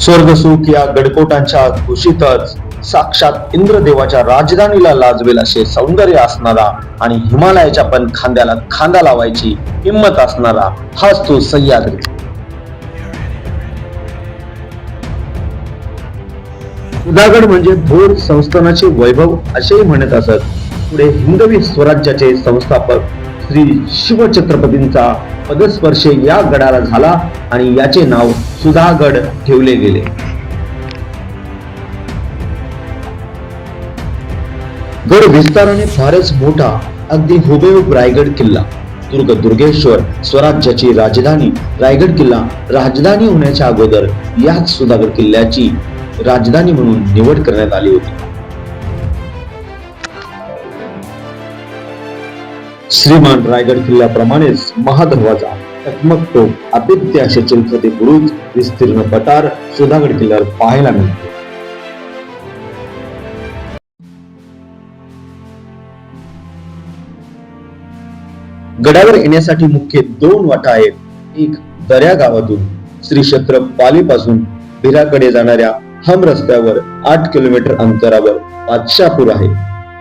स्वर्गसुख या गडकोटांच्या कुशीतच साक्षात इंद्रदेवाच्या राजधानीला लाजवेल असे सौंदर्य असणारा आणि हिमालयाच्या पण खांद्याला खांदा लावायची हिंमत असणारा हाच तो सह्याद्री. सुधागड म्हणजे भोर संस्थानाचे वैभव असेही म्हणत असत. पुढे हिंदवी स्वराज्याचे संस्थापक श्री शिवछत्रपतींचा पदस्पर्श या गडाला झाला आणि याचे नाव सुधागड ठेवले गेले. गड विस्ताराने फारच मोठा अगदी हुबेहूब रायगड किल्ला. दुर्ग दुर्गेश्वर स्वराज्याची राजधानी रायगड किल्ला राजधानी होण्याच्या अगोदर याच सुधागड किल्ल्याची राजधानी म्हणून निवड करण्यात आली होती. श्रीमान रायगड किल्ल्याप्रमाणेच महादरवाजा टकमकतो टोक आदित्य असे चिलखते बुरुज विस्तीर्ण पटार सुधागड किल्ल्यावर पाहायला मिळतो. गडावर येण्यासाठी मुख्य दोन वाटा आहेत. एक दर्या गावातून श्री क्षेत्र पालीपासून भिराकडे जाणाऱ्या हम रस्त्यावर आठ किलोमीटर अंतरावर बादशापूर आहे.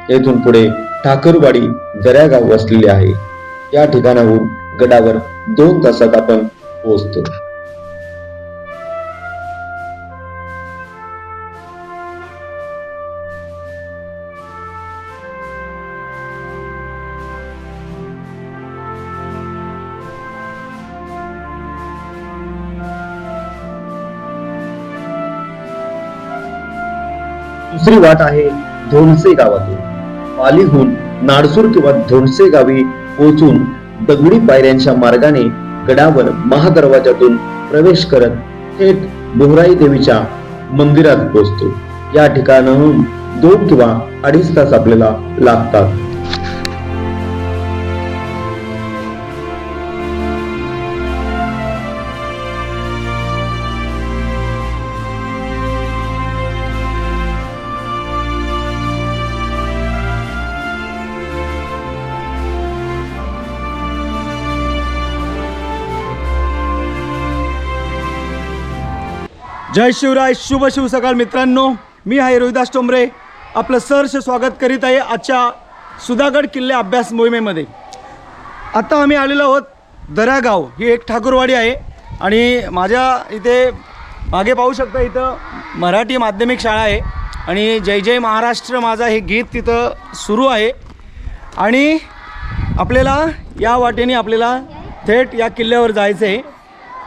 येथून पुढे ठाकरवाडी दर्यागाव वसलेले आहे. या ठिकाणाहून गडावर दोन तासात आपण पोहोचतो. दुसरी वाट आहे धोणसे गावातून. पालीहून नाडसूर किंवा धोणसे गावी पोहोचून दगडी पायऱ्यांच्या मार्गाने गडावर महादरवाजातून प्रवेश करत थेट बोहराई देवीच्या मंदिरात पोहोचतो. या ठिकाणाहून दोन किंवा अडीच तास आपल्याला लागतात. जय शिवराय शुभ शिव सकाळ मित्रांनो. मी आहे रोहिदास टोंबरे आपलं सहर्ष स्वागत करीत आहे आजच्या सुधागड किल्ले अभ्यास मोहिमेमध्ये. आता आम्ही आलेलो आहोत दरागाव ही एक ठाकूरवाडी आहे आणि माझ्या इथे मागे पाहू शकता इथं मराठी माध्यमिक शाळा आहे आणि जय जय महाराष्ट्र माझा हे गीत तिथं सुरू आहे. आणि आपल्याला या वाटेने आपल्याला थेट या किल्ल्यावर जायचं आहे.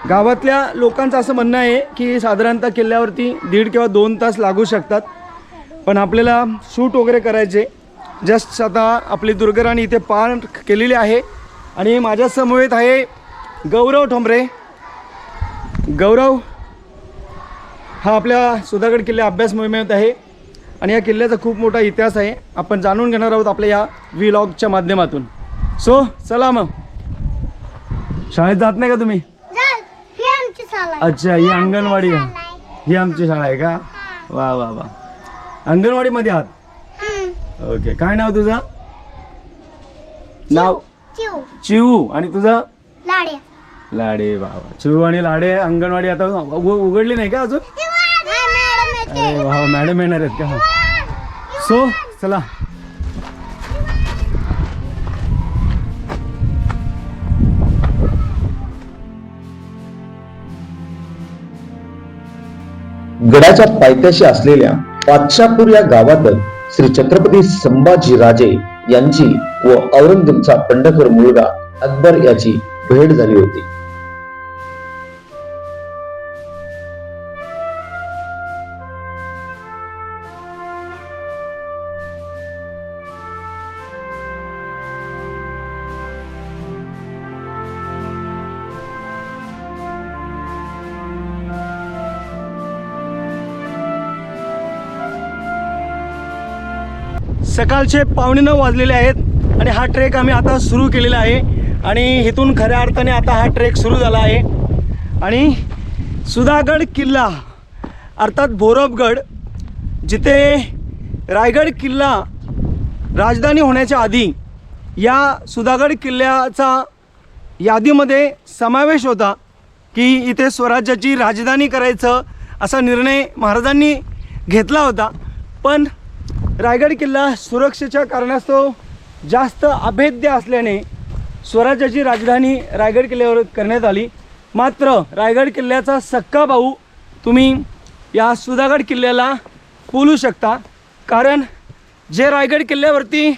गावातल्या लोकांचं असं म्हणणं आहे की साधारणतः किल्ल्यावरती दीड किंवा दोन तास लागू शकतात. पण आपल्याला शूट वगैरे करायचे. जस्ट आता आपली दुर्गराणी इथे पार केलेली आहे. आणि माझ्या समवेत आहे गौरव ठोंबरे. गौरव हा आपल्या सुधागड किल्ला अभ्यास मोहिमेत आहे. आणि या किल्ल्याचा खूप मोठा इतिहास आहे. आपण जाणून घेणार आहोत आपल्या या व्हिलॉगच्या माध्यमातून. सो चला मग. शाळेत जात नाही का तुम्ही? आमची शाळा आहे. अच्छा ही अंगणवाडी. ही आमची शाळा आहे का? वा वा वा. अंगणवाडीमध्ये आहात? हम्म. ओके. काय नाव तुझं? नाव? चिव. चिवू. आणि तुझं? लाड्या लाडे बाबा चिवू आणि लाडे अंगणवाडी आता उघ- उघडली नाही का अजून. अरे वा मॅडम येणार आहेत का? सो चला. गडाच्या पायथ्याशी असलेल्या पातशापूर या गावातच श्री छत्रपती संभाजी राजे यांची व औरंगजेबचा पंढरपूर मुलगा अकबर याची भेट झाली होती. सकाळचे पावणे नऊ वाजलेले आहेत आणि हा ट्रेक आम्ही आता सुरू केलेला आहे. आणि इथून खऱ्या अर्थाने आता हा ट्रेक सुरू झाला आहे. आणि सुधागड किल्ला अर्थात भोरबगड जिथे रायगड किल्ला राजधानी होण्याच्या आधी या सुधागड किल्ल्याचा यादीमध्ये समावेश होता की इथे स्वराज्याची राजधानी करायचं असा निर्णय महाराजांनी घेतला होता. पण रायगड किल्ला सुरक्षेच्या कारणास्तव जास्त अभेद्य असल्याने स्वराज्याची राजधानी रायगड किल्ल्यावर करण्यात आली. मात्र रायगड किल्ल्याचा सक्का भाऊ तुम्ही या सुधागड किल्ल्याला बोलू शकता. कारण जे रायगड किल्ल्यावरती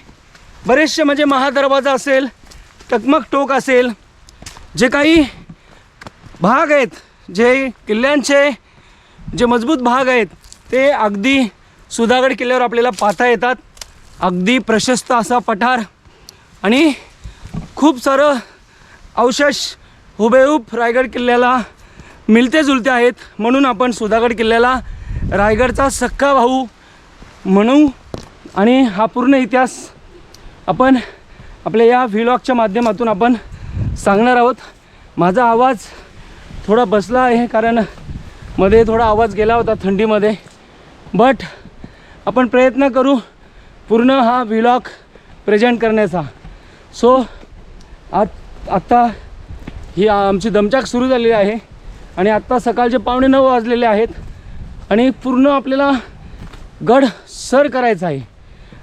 बरेचसे म्हणजे महादरवाजा असेल टकमक टोक असेल जे काही भाग आहेत जे किल्ल्यांचे जे मजबूत भाग आहेत ते अगदी सुधागड किल्ल्यावर आपल्याला पाहता येतात. अगदी प्रशस्त असा पठार. आणि खूप सारं अवशेष हुबेहूब रायगड किल्ल्याला मिलते जुलते आहेत. म्हणून आपण सुधागड किल्ल्याला रायगडचा सख्खा भाऊ म्हणू. आणि हा पूर्ण इतिहास आपण आपल्या या व्हिलॉगच्या माध्यमातून आपण सांगणार आहोत. माझा आवाज थोडा बसला आहे कारण मध्ये थोडा आवाज गेला होता थंडीमध्ये. बट आपण प्रयत्न करू पूर्ण हा व्हिलॉग प्रेझेंट करण्याचा. सो आत आत्ता ही आमची दमचाक सुरू झालेली आहे आणि आत्ता सकाळचे पावणे नऊ वाजलेले आहेत आणि पूर्ण आपल्याला गड सर करायचा आहे.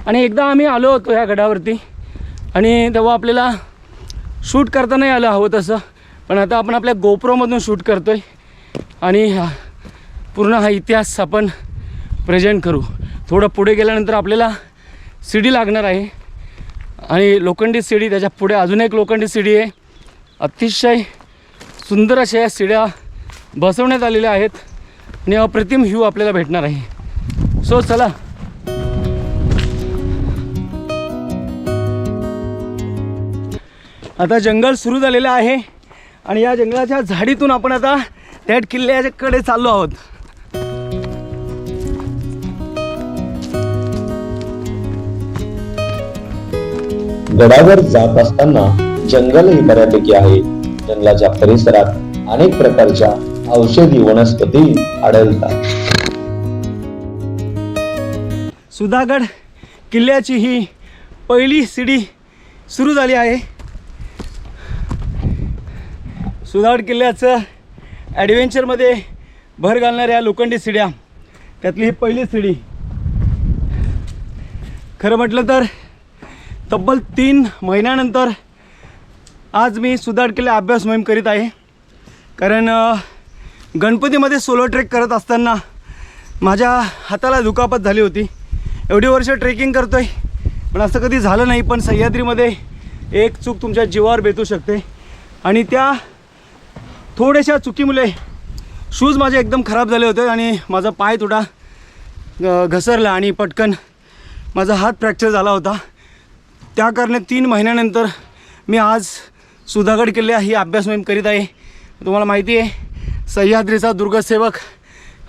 आणि एकदा आम्ही आलो होतो ह्या गडावरती आणि तेव्हा आपल्याला शूट करता नाही आलं हवं तसं. पण आता आपण आपल्या गोप्रोमधून शूट करतो आहे आणि हा पूर्ण हा इतिहास आपण प्रेझेंट करू. थोडं पुढे गेल्यानंतर आपल्याला शिडी लागणार आहे. आणि लोखंडी शिडी त्याच्या पुढे अजून एक लोखंडी शिडी आहे. अतिशय सुंदर अशा या शिड्या बसवण्यात आलेल्या आहेत. आणि अप्रतिम ह्यू आपल्याला भेटणार आहे. सो चला. आता जंगल सुरू झालेलं आहे. आणि या जंगलाच्या झाडीतून आपण आता त्याट किल्ल्याकडे चाललो आहोत. गडावर जात असताना जंगलही बऱ्यापैकी आहे. जंगलाच्या परिसरात अनेक प्रकारच्या औषधी वनस्पती आढळतात. सुधागड किल्ल्याची ही पहिली सिडी सुरू झाली आहे. सुधागड किल्ल्याचं ॲडव्हेंचरमध्ये भर घालणाऱ्या लोखंडी सिड्या त्यातली ही पहिली सीडी. खरं म्हटलं तर तब्बल तीन महिन्यानंतर आज मी सुधागड अभ्यास मोहीम करीत आहे. कारण गणपतीमध्ये सोलो ट्रेक करत असताना माझ्या हाताला दुखापत झाली होती. एवढी वर्ष ट्रेकिंग करतो आहे पण असं कधी झालं नाही पण सह्याद्रीमध्ये एक चूक तुमच्या जीवावर बेतू शकते. आणि त्या थोड्याशा चुकीमुळे शूज माझे एकदम खराब झाले होते आणि माझा पाय थोडा घसरला आणि पटकन माझा हात फ्रॅक्चर झाला होता. त्या कारणे तीन महिन्यानंतर मी आज सुधागड किल्ल्या ही अभ्यास मोहीम करीत आहे. तुम्हाला माहिती आहे सह्याद्रीचा दुर्गसेवक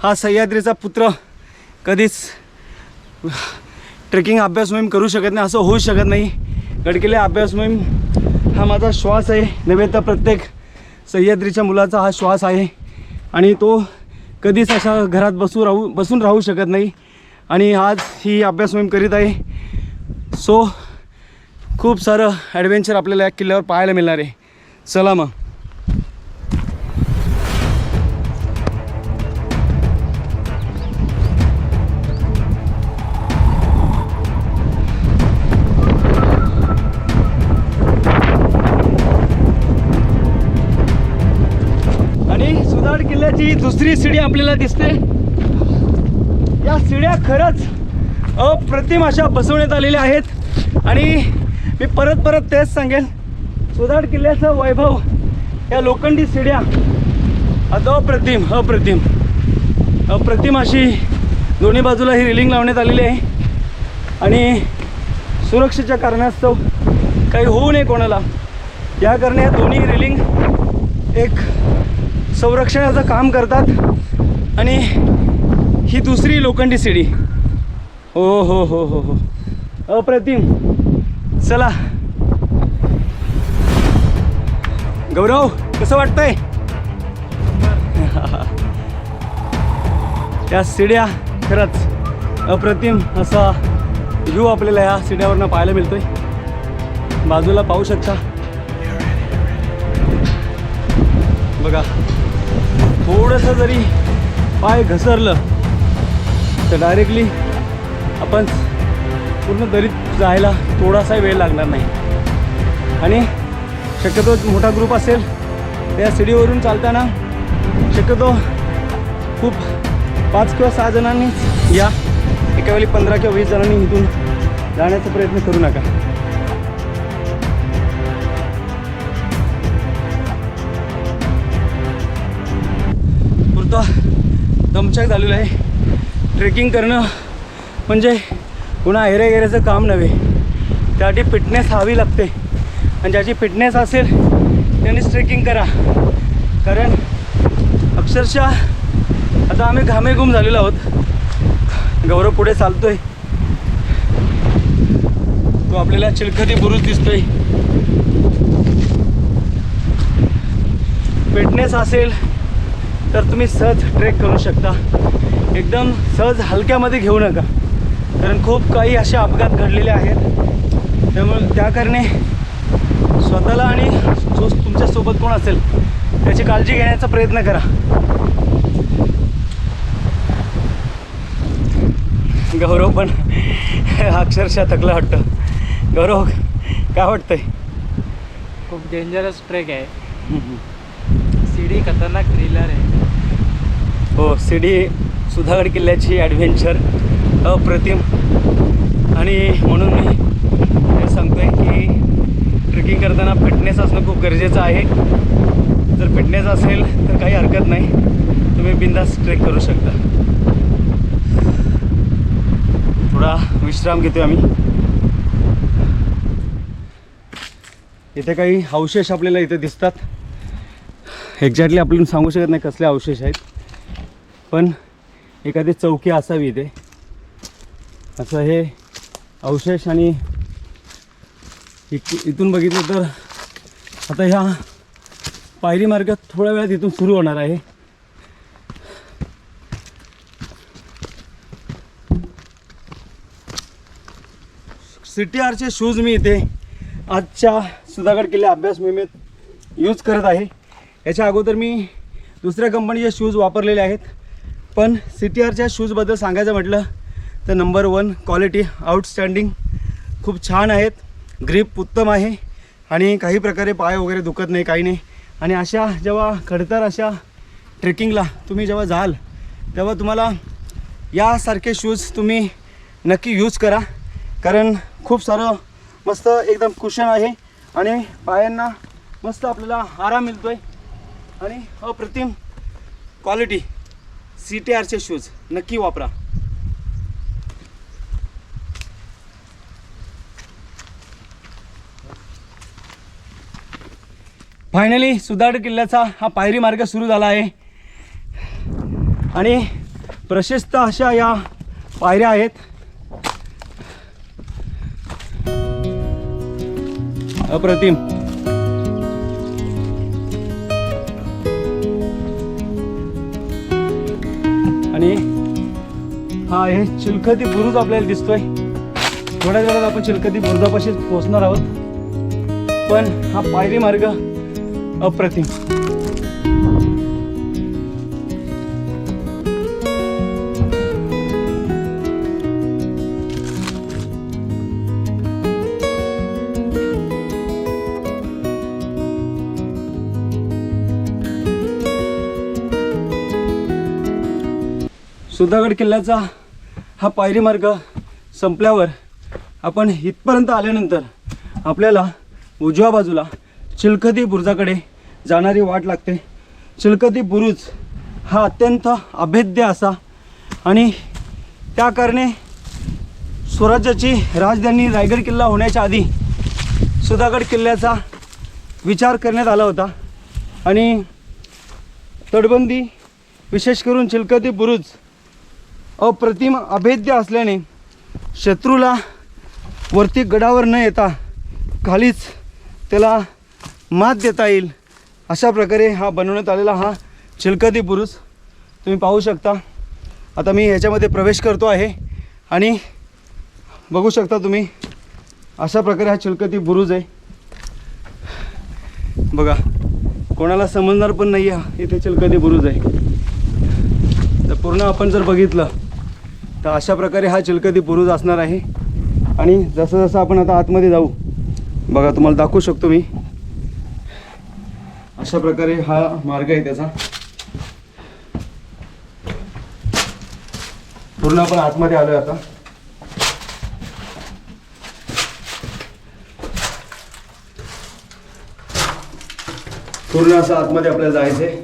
हा सह्याद्रीचा पुत्र कधीच ट्रेकिंग अभ्यास मोहीम करू शकत नाही असं होऊ शकत नाही. गडकिल्ले अभ्यास मोहीम हा माझा श्वास आहे नव्हे तर प्रत्येक सह्याद्रीच्या मुलाचा हा श्वास आहे. आणि तो कधीच अशा घरात बसू राहू बसून राहू शकत नाही. आणि आज ही अभ्यास मोहीम करीत आहे. सो खूप सारं ॲडव्हेंचर आपल्याला या किल्ल्यावर पाहायला मिळणार आहे. चला मग. आणि सुधाड किल्ल्याची दुसरी सीडी आपल्याला दिसते. या सीड्या खरंच अप्रतिम अशा बसवण्यात आलेल्या आहेत. आणि मी परत परत तेच सांगेन सुधाड किल्ल्याचं वैभव या लोखंडी शिड्या आता अप्रतिम अप्रतिम. अप्रतिम अशी दोन्ही बाजूला ही रिलिंग लावण्यात आलेली आहे. आणि सुरक्षेच्या कारणास्तव काही होऊ नये कोणाला. या कारणे या दोन्ही रिलिंग एक संरक्षणाचं काम करतात. आणि ही दुसरी लोखंडी सिडी. हो हो हो हो हो. अप्रतिम. चला. गौरव कसं वाटतंय? त्या शिड्या खरंच अप्रतिम असा व्ह्यू आपल्याला या शिड्यावरनं पाहायला मिळतोय. बाजूला पाहू शकता. बघा थोडंसं जरी पाय घसरलं तर डायरेक्टली आपण पूर्ण दरीत जायला थोडासा वेळ लागणार नाही. आणि शक्यतो मोठा ग्रुप असेल त्या सीडीवरून चालताना शक्यतो खूप पाच किंवा सहा जणांनीच या एका वेळी पंधरा किंवा वीस जणांनी इथून जाण्याचा प्रयत्न करू नका. पुरता दमछाक झालेलं आहे. ट्रेकिंग करणं म्हणजे पुन्हा एरे काम नव्हे. त्यासाठी फिटनेस हवी लागते. आणि ज्याची फिटनेस असेल त्यांनीच ट्रेकिंग करा. कारण अक्षरशः आता आम्ही घामेघूम झालेलो आहोत. गौरव पुढे चालतोय. तो आपल्याला चिलखती बुरुज दिसतोय. फिटनेस असेल तर तुम्ही सहज ट्रेक करू शकता. एकदम सहज हलक्यामध्ये घेऊ नका. कारण खूप काही असे अपघात घडलेले आहेत. त्यामुळे त्या कारणे स्वतःला आणि जो तुमच्यासोबत कोण असेल त्याची काळजी घेण्याचा प्रयत्न करा. गौरव पण अक्षरशः थकला वाटतं. गौरव काय वाटतंय? खूप डेंजरस ट्रेक आहे. सीडी खतरनाक थ्रिलर आहे. हो सिडी सुधागड किल्ल्याची ॲडव्हेंचर अप्रतिम. आणि म्हणून मी हे आहे की ट्रेकिंग करताना फिटनेस असणं खूप गरजेचं आहे. जर फिटनेस असेल तर काही हरकत नाही. तुम्ही बिंदास ट्रेक करू शकता. थोडा विश्राम घेतोय आम्ही. इथे काही अवशेष आपल्याला इथे दिसतात. एक्झॅक्टली आपल्याला सांगू शकत नाही कसले अवशेष आहेत. पण एखादी चौकी असावी इथे. असं हे अवशेष आणि इथून बघितलं तर आता ह्या पायरी मार्ग थोड्या वेळात इथून सुरू होणार आहे. सिटी आरचे शूज मी इथे आजच्या सुधागड किल्ले अभ्यास मोहिमेत यूज करत आहे. याच्या अगोदर मी दुसऱ्या कंपनीचे शूज वापरलेले आहेत. पण सी टी आरच्या शूजबद्दल सांगायचं म्हटलं तर नंबर वन क्वालिटी आउटस्टँडिंग खूप छान आहेत. ग्रीप उत्तम आहे. आणि काही प्रकारे पाय वगैरे दुखत नाही काही नाही. आणि अशा जेव्हा खडतर अशा ट्रेकिंगला तुम्ही जेव्हा जाल तेव्हा तुम्हाला यासारखे शूज तुम्ही नक्की यूज करा. कारण खूप सारं मस्त एकदम कुशन आहे आणि पायांना मस्त आपल्याला आराम मिळतो आहे आणि अप्रतिम क्वालिटी सी टी आरचे शूज नक्की वापरा. फायनली सुधाड किल्ल्याचा हा पायरी मार्ग सुरू झाला आहे. आणि प्रशस्त अशा या पायऱ्या आहेत. अप्रतिम. आणि हा हे चिलखती बुरुज आपल्याला दिसतोय. थोड्याच वेळात आपण चिलखती बुरुजापाशी पोहोचणार आहोत. पण हा पायरी मार्ग अप्रतिम. सुधागड किल्ल्याचा हा पायरी मार्ग संपल्यावर आपण इथपर्यंत आल्यानंतर आपल्याला उजव्या बाजूला चिलखती बुरुजाकडे जाणारी वाट लागते. चिलखती बुरुज हा अत्यंत अभेद्य असा आणि त्या कारणे स्वराज्याची राजधानी रायगड किल्ला होण्याच्या आधी सुधागड किल्ल्याचा विचार करण्यात आला होता. आणि तटबंदी विशेष करून चिलखती बुरुज अप्रतिम अभेद्य असल्याने शत्रूला वरती गडावर न येता खालीच त्याला मात देता येईल. अशा प्रकारे हा बनवण्यात आलेला हा चिलकती पुरुष तुम्ही पाहू शकता. आता मी ह्याच्यामध्ये प्रवेश करतो आहे आणि बघू शकता तुम्ही अशा प्रकारे हा चिलकती बुरुज आहे. बघा कोणाला समजणार पण नाही आहे इथे चिलकती बुरुज आहे. तर पूर्ण आपण जर बघितलं तर अशा प्रकारे हा चिलकती बुरुज असणार आहे. आणि जसं जसं आपण आता आतमध्ये जाऊ बघा तुम्हाला दाखवू शकतो मी. अशा प्रकारे हा मार्ग आहे त्याचा. पूर्ण आपण आतमध्ये आलोय आता. पूर्ण असं आतमध्ये आपल्याला जायचंय.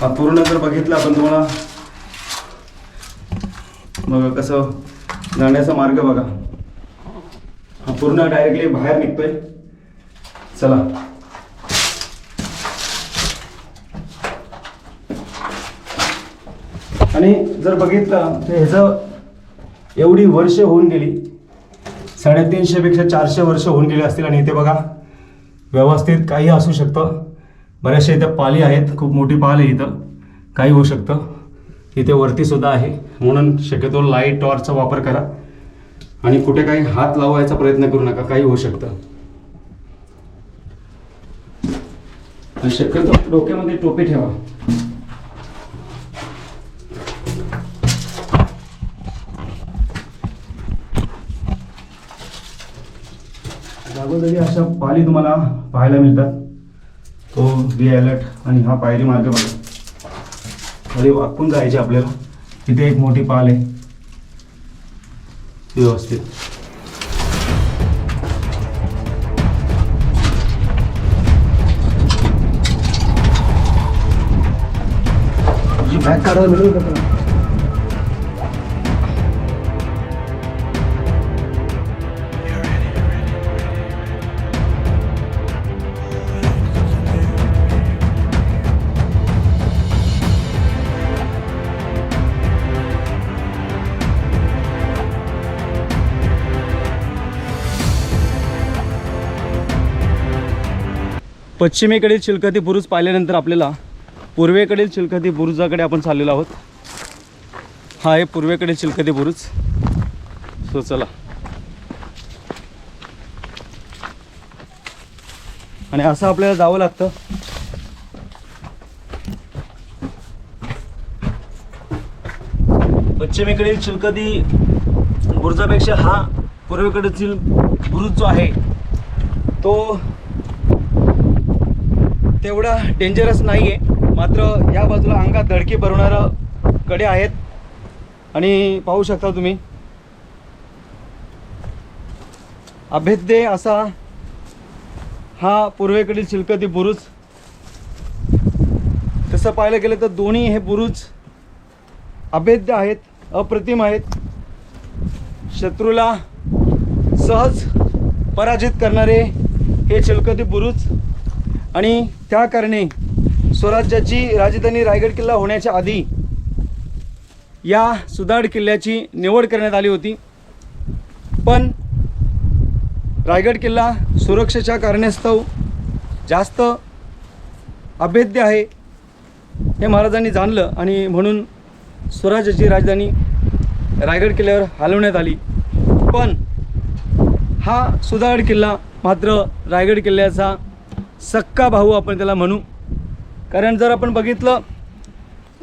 हा पूर्ण जर बघितलं आपण तुम्हाला बघा कसं जाण्याचा मार्ग बघा. हा पूर्ण डायरेक्टली बाहेर निघतोय. चला. आणि जर बघितलं तर ह्याचं एवढी वर्ष होऊन गेली. साडेतीनशेपेक्षा चारशे वर्ष होऊन गेली असतील आणि इथे बघा व्यवस्थित काही असू शकतं. बऱ्याचशा इथं पाली आहेत खूप मोठी पाल आहे इथं. काही होऊ शकतं. इथे वरतीसुद्धा आहे. म्हणून शक्यतो लाइट टॉर्चचा वापर करा. आणि कुठे काही हात लावायचा प्रयत्न करू नका काही होऊ शकतं. शक्यतो डोक्यामध्ये टोपी ठेवा. अगोदरी अशा पाली तुम्हाला पाहायला मिळतात. तो बी अलर्ट आणि हा पायरी मार्ग बघा. अरे वाकून जायचे आपल्याला? तिथे एक मोठी पाल आहे. व्यवस्थित. तुझी बॅग काढायला मिळेल का पश्चिमेकडील चिलखती बुरुज पाहिल्यानंतर आपल्याला पूर्वेकडील चिलखती बुरुजाकडे आपण चाललेलो आहोत. हा आहे पूर्वेकडील चिलकती बुरुज. सो चला. आणि असं आपल्याला जावं लागतं. पश्चिमेकडील चिलखती बुरुजापेक्षा हा पूर्वेकडील बुरुज जो आहे तो तेवढा डेंजरस नाही आहे मात्र या बाजूला अंगात धडकी भरवणारं कडे आहेत. आणि पाहू शकता तुम्ही. अभेद्य असा हा पूर्वेकडील चिलकती बुरुज. तसं पाहायला गेलं तर दोन्ही हे बुरुज अभेद्य आहेत अप्रतिम आहेत. शत्रूला सहज पराजित करणारे हे चिलकती बुरुज आणि त्या कारणे स्वराज्याची राजधानी रायगड किल्ला होण्याच्या आधी या सुदाड किल्ल्याची निवड करण्यात आली होती. पण रायगड किल्ला सुरक्षेच्या कारणास्तव जास्त अभेद्य आहे हे महाराजांनी जाणलं आणि म्हणून स्वराज्याची राजधानी रायगड किल्ल्यावर हलवण्यात आली. पण हा सुदागड किल्ला मात्र रायगड किल्ल्याचा सक्का भाऊ आपण त्याला म्हणू. कारण जर आपण बघितलं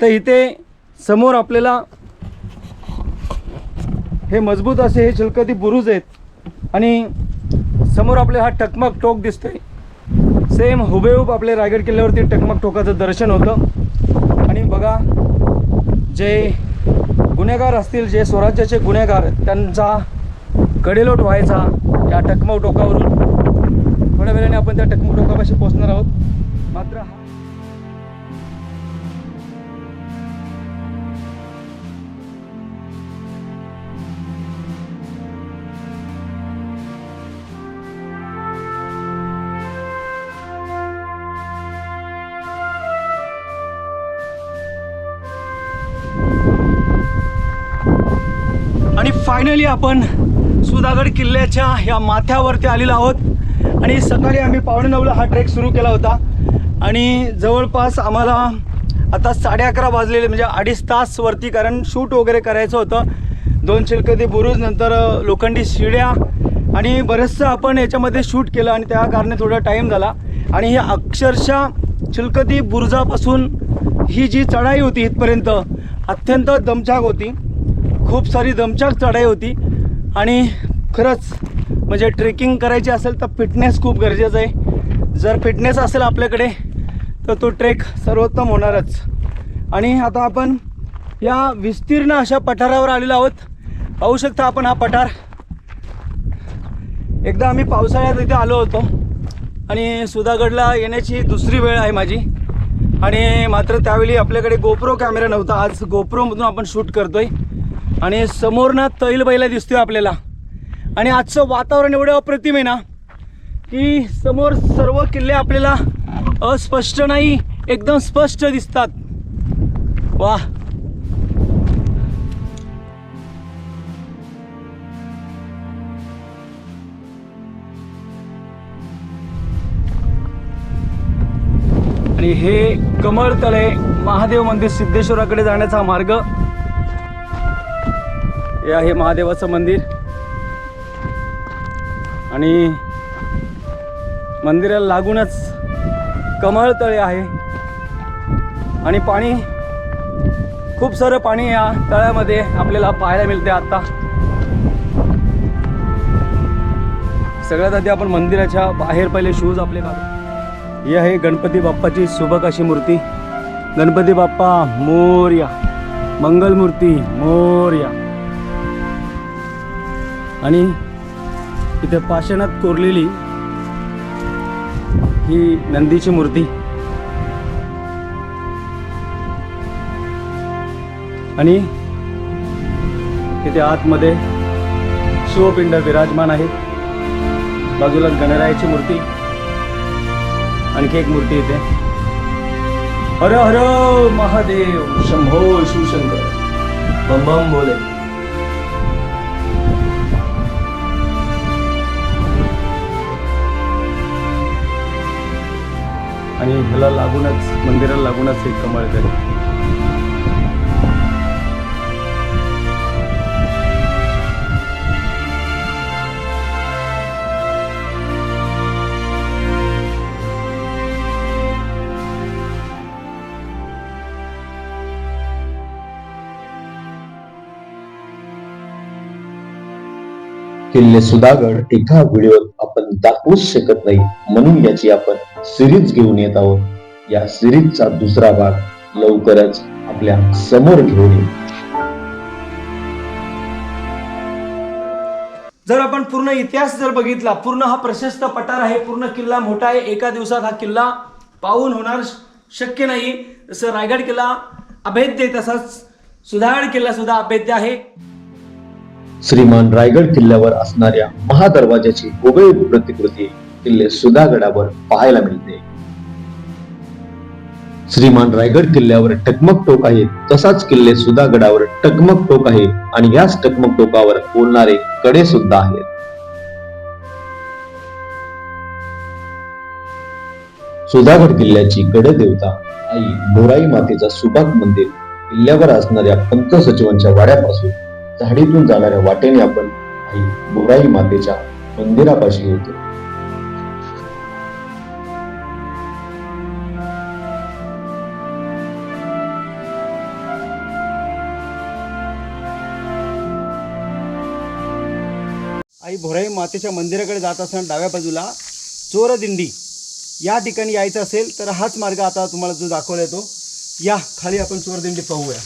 तर इथे समोर आपल्याला हे मजबूत असे हे चिलकती बुरुज आहेत. आणि समोर आपले हा टकमक टोक दिसतोय. सेम हुबेहूब आपले रायगड किल्ल्यावरती टकमक टोकाचं दर्शन होतं. आणि बघा जे गुन्हेगार असतील जे स्वराज्याचे गुन्हेगार त्यांचा कडेलोट व्हायचा या टकमक टोकावरून. थोड्या वेळाने आपण त्या टकमक टोकापाशी पोहोचणार आहोत. मात्र हा आणि फायनली आपण सुधागड किल्ल्याच्या या माथ्यावरती आलेलो आहोत. आणि सकाळी आम्ही पावणे नऊला हा ट्रेक सुरू केला होता. आणि जवळपास आम्हाला आता साडे अकरा वाजलेले म्हणजे अडीच तास वरती कारण शूट वगैरे करायचं होतं. दोन चिलकती बुरुज नंतर लोखंडी शिड्या आणि बरंचसं आपण याच्यामध्ये शूट केलं आणि त्या कारणे थोडा टाईम झाला. आणि हे अक्षरशः चिलकती बुरुजापासून ही जी चढाई होती इथपर्यंत अत्यंत दमछाक होती. खूप सारी दमछाक चढाई होती. आणि खरंच म्हणजे ट्रेकिंग करायची असेल तर फिटनेस खूप गरजेचं आहे. जर फिटनेस असेल आपल्याकडे तर तो ट्रेक सर्वोत्तम होणारच. आणि आता आपण या विस्तीर्ण अशा पठारावर आलेलो आहोत. पाहू शकता आपण हा पठार. एकदा आम्ही पावसाळ्यात इथे आलो होतो आणि सुधागडला येण्याची दुसरी वेळ आहे माझी. आणि मात्र त्यावेळी आपल्याकडे गोप्रो कॅमेरा नव्हता. आज गोप्रोमधून आपण शूट करतोय. आणि समोरनं तैलबैला दिसतोय आपल्याला. आणि आजचं वातावरण एवढं अप्रतिम आहे ना की समोर सर्व किल्ले आपल्याला अस्पष्ट नाही एकदम स्पष्ट दिसतात. वा आणि हे कमळ तळे महादेव मंदिर सिद्धेश्वराकडे जाण्याचा मार्ग. हे आहे महादेवाचं मंदिर. आणि मंदिराला लागूनच कमळ तळे आहे. आणि पाणी खूप सारं पाणी या तळ्यामध्ये आपल्याला पाहायला मिळते आता. सगळ्यात आधी आपण मंदिराच्या बाहेर पहिले शूज आपले घालू ही आहे गणपती बाप्पाची सुबक अशी मूर्ती. गणपती बाप्पा मोर्या मंगलमूर्ती मोर्या आणि इथे पाषाणात कोरलेली ही नंदीची मूर्ती. आणि तिथे आतमध्ये शिवपिंड विराजमान आहे बाजूला गणरायाची मूर्ती आणखी एक मूर्ती इथे. हर हर महादेव शंभो शिवशंकर. बम बम बोले. आणि ह्याला लागूनच मंदिराला लागूनच एक कमळ करे किल्ले सुधागड एका व्हिडिओत आपण दाखवूच शकत नाही म्हणून याची आपण सिरीज घेऊन येत आहोत. या सिरीजचा दुसरा भाग लवकरच आपल्यासमोर घेऊन येऊ जर आपण पूर्ण इतिहास जर बघितला पूर्ण हा प्रशस्त पठार आहे पूर्ण किल्ला मोठा आहे एका दिवसात हा किल्ला पाहून होणार शक्य नाही. जसं रायगड किल्ला अभेद्य तसाच सुधागड किल्ला सुद्धा अभेद्य आहे. श्रीमान रायगड किल्ल्यावर असणाऱ्या महादरवाजाची हुबेहूब प्रतिकृती किल्ले सुधागडावर पाहायला मिळते. श्रीमान रायगड किल्ल्यावर टकमक टोक आहे तसाच किल्ले सुधागडावर टकमक टोक आहे आणि याच टकमक टोकावर बोलणारे कडे सुद्धा आहेत. सुधागड किल्ल्याची गडदेवता आई बोराई मातेचा सुभाग मंदिर किल्ल्यावर असणाऱ्या पंत सचिवांच्या वाड्यापासून झाडीतून जाणाऱ्या वाटेने आपण आई बोराई मातेच्या मंदिरापाशी होतो आई भोराई मातेच्या मंदिराकडे जात असताना डाव्या बाजूला चोरदिंडी या ठिकाणी यायचं असेल तर हाच मार्ग आता तुम्हाला जो दाखवला येतो या खाली आपण चोरदिंडी पाहूया.